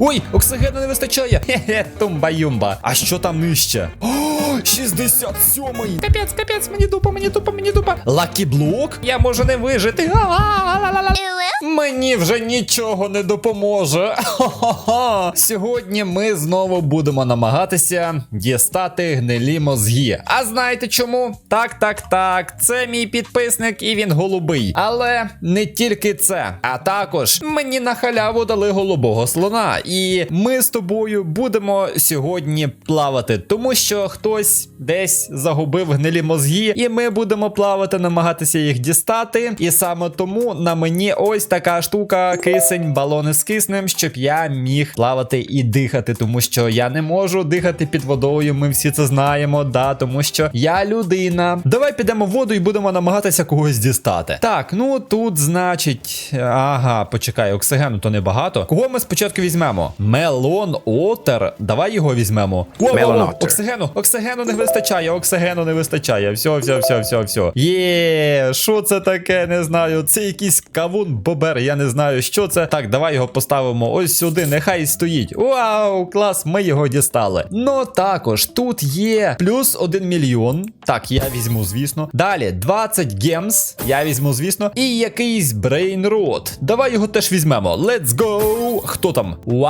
Ой, оксигену не вистачає. Хе-хе, тумба-юмба. А що там нижче? О, 67-й. Капець, капець, мені дупа, мені дупа, мені дупа. Лакі блок? Я можу не вижити. Га-га-га-га-га. Мені вже нічого не допоможе. Хо-хо-хо. Сьогодні ми знову будемо намагатися дістати гнилі мозги. А знаєте чому? Так, так, так. Це мій підписник, і він голубий. Але не тільки це, а також мені на халяву дали голубого слона. І ми з тобою будемо сьогодні плавати, тому що хтось десь загубив гнилі мозги, і ми будемо плавати, намагатися їх дістати. І саме тому на мені ось така штука, кисень, балони з киснем, щоб я міг плавати і дихати, тому що я не можу дихати під водою. Ми всі це знаємо, да, тому що я людина. Давай підемо в воду і будемо намагатися когось дістати. Так, ну тут, значить, ага, почекай, оксигену то небагато. Кого ми спочатку візьмемо? Мелон Отер. Давай його візьмемо. Мелон Оксигену, оксигену не вистачає, оксигену не вистачає. Все, все, все, все, все. Є, що це таке? Не знаю. Це якийсь кавун бобер, я не знаю, що це. Так, давай його поставимо ось сюди, нехай стоїть. Вау, клас, ми його дістали. Ну також тут є плюс 1 мільйон. Так, я візьму, звісно. Далі 20 гемс. Я візьму, звісно. І якийсь брейнрот. Давай його теж візьмемо. Let's go! Хто там? Вау,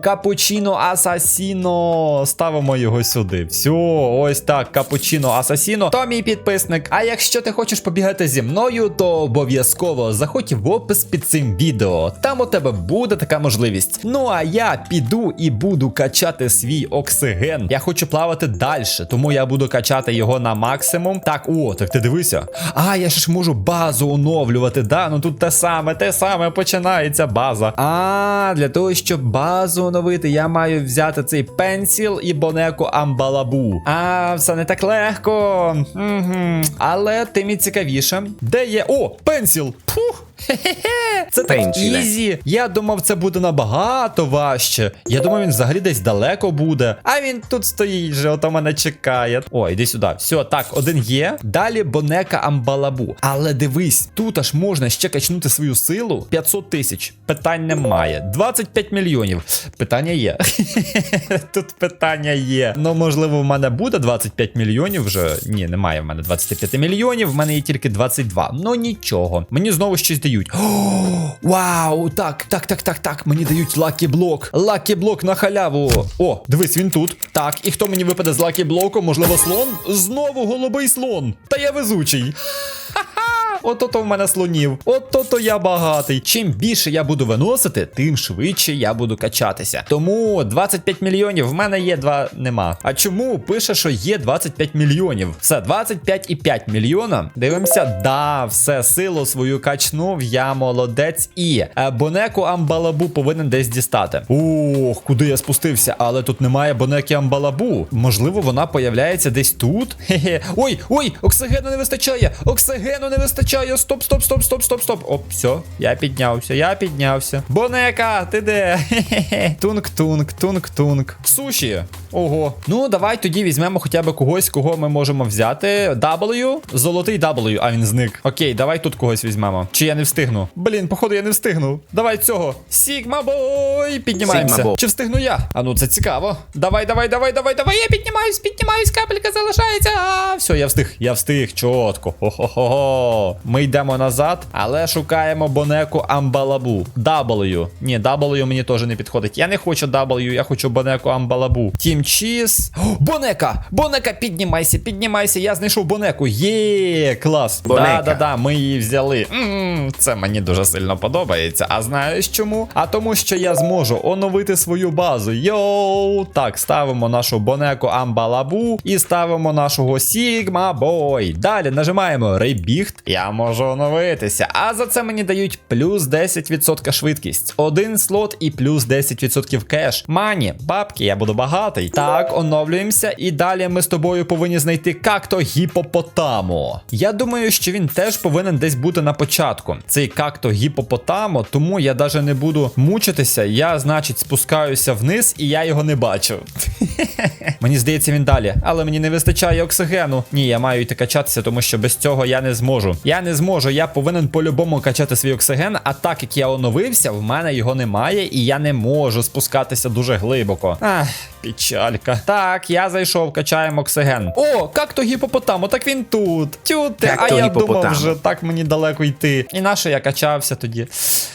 капучино асасіно. Ставимо його сюди. Все, ось так, капучино асасіно. То мій підписник. А якщо ти хочеш побігати зі мною, то обов'язково заходь в опис під цим відео. Там у тебе буде така можливість. Ну а я піду і буду качати свій оксиген. Я хочу плавати далі, тому я буду качати його на максимум. Так, о, так ти дивися. А, я ж можу базу оновлювати. Да, ну тут те саме, те саме починається база. А, для того, щоб базу оновити, я маю взяти цей пенсіл і бонеку амбалабу. А, все не так легко. Угу. Але тим і цікавіше. Де є. О, пенсіл! Пух! Хе-хе-хе! Це так ізі. Я думав, це буде набагато важче. Я думав, він взагалі десь далеко буде. А він тут стоїть же, ото мене чекає. О, іди сюди. Все, так, один є. Далі бонека амбалабу. Але дивись, тут аж можна ще качнути свою силу. 500 тисяч. Питань немає. 25 мільйонів. Питання є. Тут питання є. Ну, можливо, в мене буде 25 мільйонів вже. Ні, немає в мене 25 мільйонів, в мене є тільки 22. Ну нічого. Мені знову щось дають. О, вау! Так, так, так, так, так. Мені дають лакі блок. Лакі блок на халяву. О, дивись, він тут. Так, і хто мені випаде з лакі блоку? Можливо, слон? Знову голубий слон. Та я везучий. Ото-то в мене слонів. Ото-то я багатий. Чим більше я буду виносити, тим швидше я буду качатися. Тому 25 мільйонів в мене є два нема. А чому пише, що є 25 мільйонів? Все, 25,5 мільйона. Дивимося, да, все, силу свою качнув, я молодець. І е, бонеку амбалабу повинен десь дістати. Ох, куди я спустився, але тут немає бонеки амбалабу. Можливо, вона появляється десь тут. Хе-хе. Ой, ой, оксигену не вистачає! Оксигену не вистачає! Стоп, стоп, стоп, стоп, стоп, стоп. Оп, все, я піднявся, я піднявся. Бонека, ти де? Хе-хе. Тунк-тунк, тунк-тунк. Суші. Ого. Ну, давай тоді візьмемо хоча б когось, кого ми можемо взяти. W, золотий W, а він зник. Окей, давай тут когось візьмемо. Чи я не встигну? Блін, походу, я не встигну. Давай цього. Сігма бой! Піднімаємося. Sigma Boy. Чи встигну я? А ну це цікаво. Давай, давай, давай, давай, давай. Я піднімаюсь, піднімаюсь, капелька залишається. А, все, я встиг, я встиг, чітко. Хо-хо-хо. Ми йдемо назад, але шукаємо бонеку Амбалабу. W. Ні, W мені теж не підходить. Я не хочу W, я хочу бонеку Амбалабу. Тім Чіз. Бонека! Бонека, піднімайся, піднімайся. Я знайшов бонеку. Є, клас. Бонека. Да, да, да, ми її взяли. м це мені дуже сильно подобається. А знаєш чому? А тому, що я зможу оновити свою базу. Йоу! Так, ставимо нашу бонеку Амбалабу і ставимо нашого Сігма Бой. Далі нажимаємо Ребіхт. Я можу оновитися. А за це мені дають плюс 10% швидкість. Один слот і плюс 10% кеш. Мані, бабки, я буду багатий. Так, оновлюємося. І далі ми з тобою повинні знайти както гіпопотамо. Я думаю, що він теж повинен десь бути на початку. Цей както гіпопотамо, тому я навіть не буду мучитися. Я, значить, спускаюся вниз і я його не бачу. Мені здається, він далі, але мені не вистачає оксигену. Ні, я маю йти качатися, тому що без цього я не зможу. Я не зможу, я повинен по-любому качати свій оксиген, а так як я оновився, в мене його немає, і я не можу спускатися дуже глибоко. Ах, печалька. Так, я зайшов, качаємо оксиген. О, як то гіпопотамо, так він тут. Тюте, а я думав вже так мені далеко йти. І на що я качався тоді?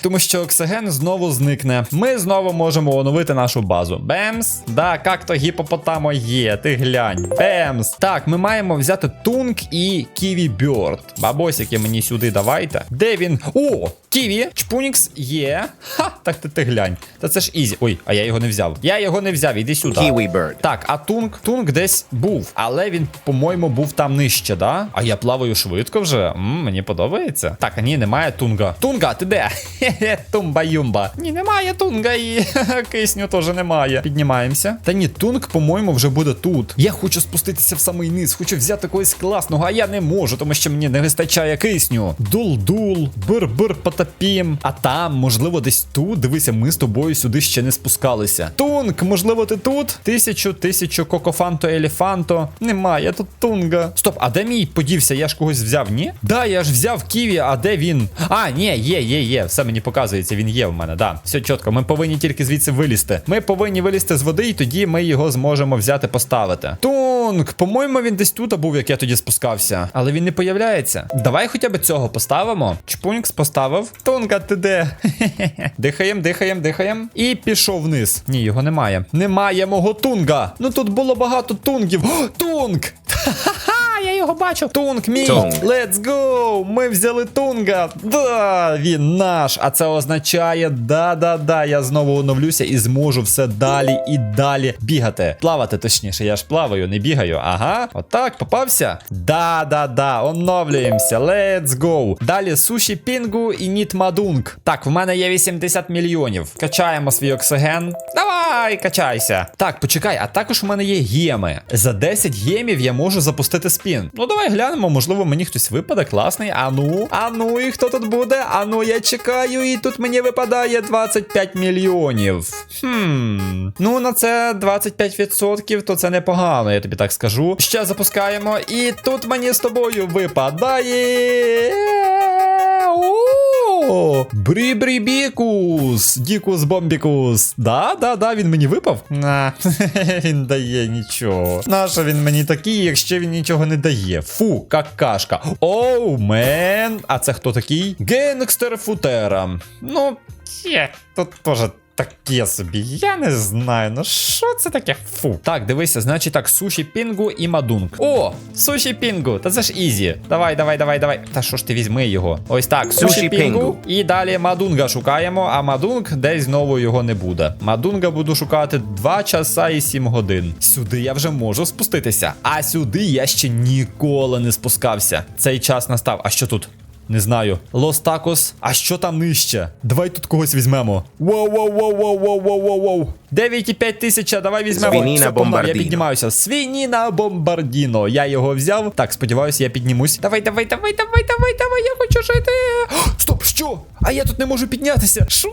Тому що оксиген знову зникне. Ми знову можемо оновити нашу базу. Бемс. Да, як то гіпопотамо є. Ти глянь. Бемс. Так, ми маємо взяти тунк і Ківі Бьорд. Бабосики мені сюди давайте. Де він? О! Ківі, Чпунікс є. Ха, так ти, ти глянь. Та це ж ізі. Ой, а я його не взяв. Я його не взяв, іди сюди. Kiwi bird. Так, а Тунг, Тунг десь був, але він, по-моєму, був там нижче, да? А я плаваю швидко вже. М, мені подобається. Так, а ні, немає Тунга. Тунга, ти де? Хе-хе, тумба-юмба. Ні, немає Тунга і кисню теж немає. Піднімаємося. Та ні, Тунг, по-моєму, вже буде тут. Я хочу спуститися в самий низ, хочу взяти когось класного, а я не можу, тому що мені не вистачає кисню. Дул-дул, бир-бир потопім. А там, можливо, десь тут. Дивися, ми з тобою сюди ще не спускалися. Тунг, можливо, ти тут? Тисячу, тисячу, кокофанто, елефанто. Немає тут тунга. Стоп, а де мій подівся? Я ж когось взяв, ні? Да, я ж взяв Ківі, а де він? А, ні, є, є, є. Все мені показується, він є в мене. Да, все чітко. Ми повинні тільки звідси вилізти. Ми повинні вилізти з води, і тоді ми його зможемо взяти, поставити. Тунг, по-моєму, він десь тут був, як я тоді спускався. Але він не появляється. Давай хоча б цього поставимо. Чпунікс поставив. Тунга, ти де? Дихаєм, дихаєм, дихаєм. І пішов вниз. Ні, його немає. Немає мого тунга. Ну тут було багато тунгів. О, тунг! Ха-ха, я його бачу. Тунг мій. Тунг. Let's go! Ми взяли тунга. Да, він наш. А це означає, да-да-да, я знову оновлюся і зможу все далі і далі бігати. Плавати, точніше, я ж плаваю, не бігаю. Ага, отак, попався. Да-да-да, оновлюємося. Let's go. Далі суші пінгу і ніт мадунг. Так, в мене є 80 мільйонів. Качаємо свій оксиген. Давай, качайся. Так, почекай, а також в мене є геми. За 10 гемів я можу запустити спін. Ну давай глянемо, можливо, мені хтось випаде класний. Ану, ану, і хто тут буде? Ану, я чекаю, і тут мені випадає 25 мільйонів. Хм. Ну, на це 25%, то це непогано, я тобі так скажу. Ще запускаємо, і тут мені з тобою випадає. Брібрібікус, Дікус Бомбікус. Да, да, да, він мені випав. На, він дає нічого. Нащо він мені такий, якщо він нічого не дає? Фу, какашка. Оу, мен. А це хто такий? Генгстер Футера. Ну, є, тут теж Таке собі, я не знаю. Ну що це таке? Фу. Так, дивися, значить так, суші пінгу і мадунг. О, суші пінгу. Та це ж ізі. Давай, давай, давай, давай. Та що ж ти візьми його? Ось так, суші, Суші пінгу. пінгу. І далі мадунга шукаємо, а мадунг десь знову його не буде. Мадунга буду шукати 2 часа і 7 годин. Сюди я вже можу спуститися. А сюди я ще ніколи не спускався. Цей час настав. А що тут? Не знаю. Лос Такос. А що там нижче? Давай тут когось візьмемо. Воу, воу, воу, воу, воу, воу, воу, воу. 9,5 тисяча, давай візьмемо. Свініна погнав, Я Бомбардіно. піднімаюся. Свініна Бомбардіно. Я його взяв. Так, сподіваюся, я піднімусь. Давай, давай, давай, давай, давай, давай, я хочу жити. О, Стоп, що? А я тут не можу піднятися. Що?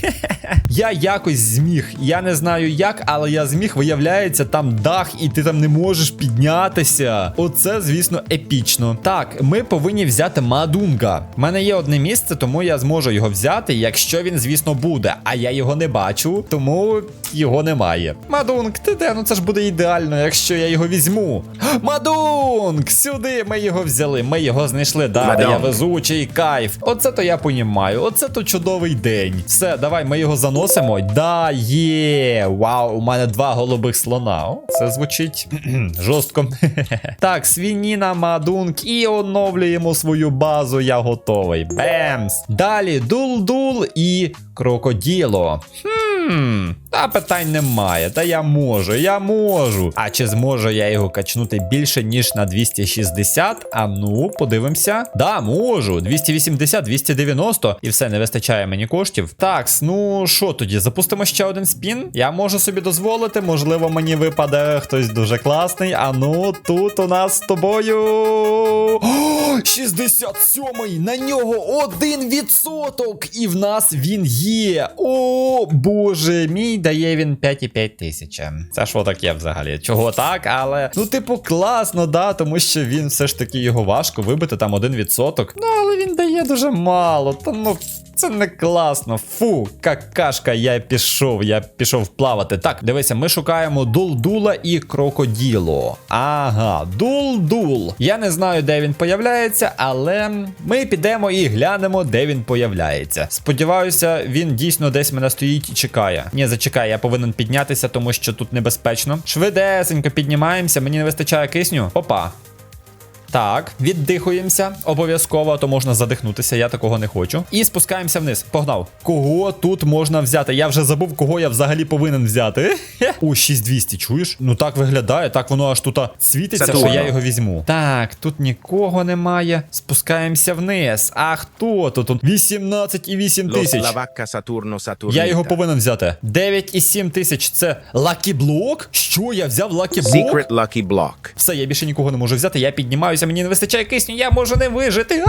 я якось зміг. Я не знаю як, але я зміг. Виявляється, там дах, і ти там не можеш піднятися. Оце, звісно, епічно. Так, ми повинні взяти Мадунга. У мене є одне місце, тому я зможу його взяти, якщо він, звісно, буде. А я його не бачу, тому його немає. Мадунг, ти де? Ну це ж буде ідеально, якщо я його візьму. Мадунг! Сюди ми його взяли. Ми його знайшли. Да, Мадунг. я везучий кайф. Оце то я понімаю. Оце то чудовий день. Все, давай, ми його заносимо. Да, є. Вау, у мене два голубих слона. О, це звучить жорстко. так, свініна, мадунг і оновлюємо свою базу. Я готовий. Бемс. Далі дул-дул і крокоділо. Хм, та питань немає. Та я можу, я можу. А чи зможу я його качнути більше, ніж на 260? А ну, подивимося. Да, можу. 280, 290. І все, не вистачає мені коштів. Так, ну що тоді? Запустимо ще один спін. Я можу собі дозволити. Можливо, мені випаде хтось дуже класний. А ну, тут у нас з тобою. О, 67-й! На нього один відсоток! І в нас він є. О, боже. Боже мій, дає він 5,5 тисяч. Це що таке взагалі? Чого так? Але ну, типу, класно, да, тому що він все ж таки його важко вибити там 1%. Ну, але він дає дуже мало. Та ну. Це не класно. Фу, какашка, я пішов, я пішов плавати. Так, дивися, ми шукаємо дулдула і крокоділо. Ага, дулдул. Я не знаю, де він появляється, але ми підемо і глянемо, де він появляється. Сподіваюся, він дійсно десь мене стоїть і чекає. Ні, зачекай, я повинен піднятися, тому що тут небезпечно. Швидесенько піднімаємося, мені не вистачає кисню. Опа. Так, віддихуємося. Обов'язково, а то можна задихнутися, я такого не хочу. І спускаємося вниз. Погнав. Кого тут можна взяти? Я вже забув, кого я взагалі повинен взяти. О, 6200, чуєш? Ну так виглядає, так воно аж тут світиться, Це що я його візьму. Так, тут нікого немає. Спускаємося вниз. А хто тут? Тут 18 і 8 тисяч. Я його повинен взяти. 9 і 7 тисяч. Це Lucky Block? Що я взяв Lucky Block? Secret Lucky Block. Все, я більше нікого не можу взяти. Я піднімаюся, мені не вистачає кисню, я можу не вижити.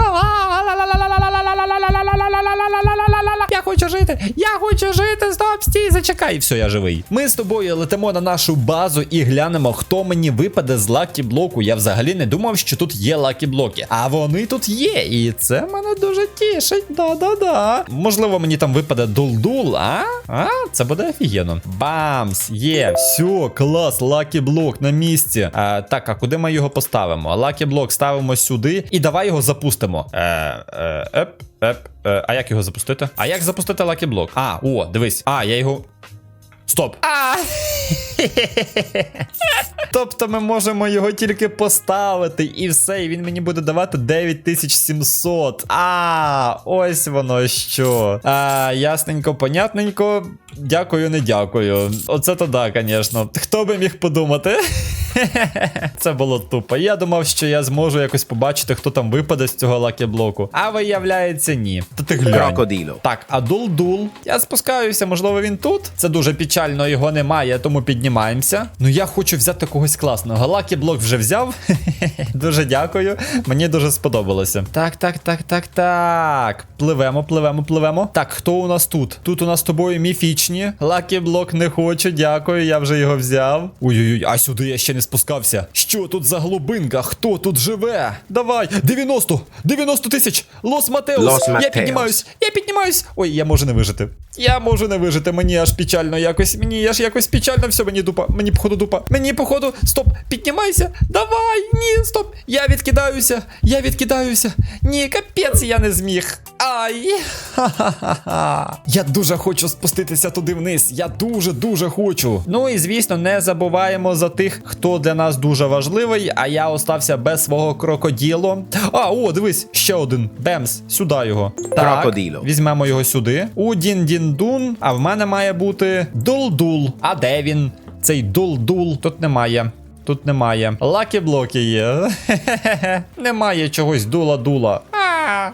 Я хочу жити, я хочу жити. Стоп, стій, зачекай. І Все, я живий. Ми з тобою летимо на нашу базу і глянемо, хто мені випаде з лакі блоку. Я взагалі не думав, що тут є лакі блоки. А вони тут є. І це мене дуже тішить. Да-да-да. Можливо, мені там випаде дул-дул, а? А, це буде офігенно. Бамс! Є, все, клас, лакі блок на місці. А, так, а куди ми його поставимо? Лакі блок ставимо сюди і давай його запустимо. Е, е, еп, еп, е, а як його запустити? А як запустити лакі блок? А, о, дивись. А, я його. Стоп. А! Тобто ми можемо його тільки поставити, і все, і він мені буде давати 9700. А, ось воно що. А, ясненько, понятненько. Дякую, не дякую. Оце то да, звісно. Хто би міг подумати? Це було тупо. Я думав, що я зможу якось побачити, хто там випаде з цього лакі-блоку. А виявляється, ні. То ти глянь. Crocodilo. Так, а дул-дул. Я спускаюся, можливо, він тут. Це дуже печально, його немає, тому піднімаємося. Ну я хочу взяти когось класного. Лакі блок вже взяв. дуже дякую. Мені дуже сподобалося. Так, так, так, так, так. Пливемо, пливемо, пливемо. Так, хто у нас тут? Тут у нас з тобою міфічні. Лакі блок не хочу, дякую, я вже його взяв. Ой-ой-ой, а сюди я ще не спускався. Що тут за глубинка? Хто тут живе? Давай, 90! 90 тисяч! Лос Матеус! Лос Я Матеус. піднімаюсь! Я піднімаюсь! Ой, я можу не вижити. Я можу не вижити, мені аж печально якось. Мені аж якось печально, все, мені дупа. Мені походу дупа. Мені походу. Стоп, піднімайся. Давай! Ні, стоп! Я відкидаюся! Я відкидаюся! Ні, капець, я не зміг. Ай! Ха-ха-ха. Я дуже хочу спуститися туди вниз. Я дуже дуже хочу. Ну і звісно, не забуваємо за тих, хто для нас дуже важливий. А я остався без свого крокоділо. А, о, дивись, ще один. Бемс, сюди його. Так, Крокоділо. Візьмемо його сюди. У Дін-Дін-Дун. А в мене має бути Дул-Дул. А де він? Цей Дул-Дул. Тут немає. Тут немає. Лакі блоки є. немає чогось дула-дула.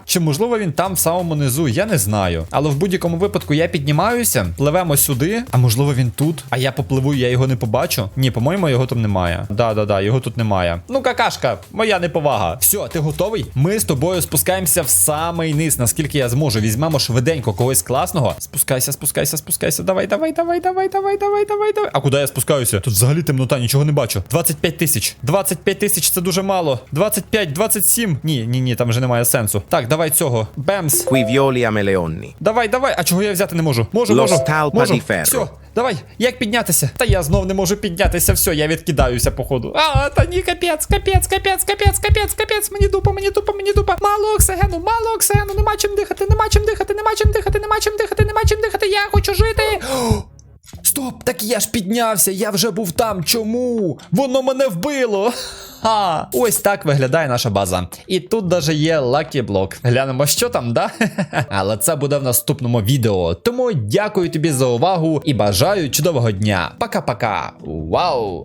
Чи можливо він там в самому низу? Я не знаю. Але в будь-якому випадку я піднімаюся, пливемо сюди. А можливо він тут? А я попливу, я його не побачу. Ні, по-моєму, його там немає. Да-да-да, його тут немає. Ну, какашка, моя неповага. Все, ти готовий? Ми з тобою спускаємося в самий низ, наскільки я зможу. Візьмемо швиденько когось класного. Спускайся, спускайся, спускайся. Давай, давай, давай, давай, давай, давай, давай, давай. А куди я спускаюся? Тут взагалі темнота, нічого не бачу. 25 тисяч. 25 тисяч це дуже мало. 25, 27. Ні, ні, ні, там вже немає сенсу. Так, давай цього. Бемс. A meleonni. Давай, давай. А чого я взяти не можу? Можу, можу. Можу. Все, давай. Як піднятися? Та я знов не можу піднятися. Все, я відкидаюся, походу. А, та ні, капець, капець, капець, капець, капець, капець. Мені дупа, мені дупа, мені дупа. Мало оксигену, мало оксигену, нема чим дихати, нема чим дихати, нема чим дихати, нема чим дихати, нема чим дихати. Я хочу жити. Стоп, так я ж піднявся, я вже був там. Чому? Воно мене вбило. Ха, ось так виглядає наша база. І тут даже є лакі блок. Глянемо, що там, да? Але це буде в наступному відео. Тому дякую тобі за увагу і бажаю чудового дня. Пока-пока. Вау!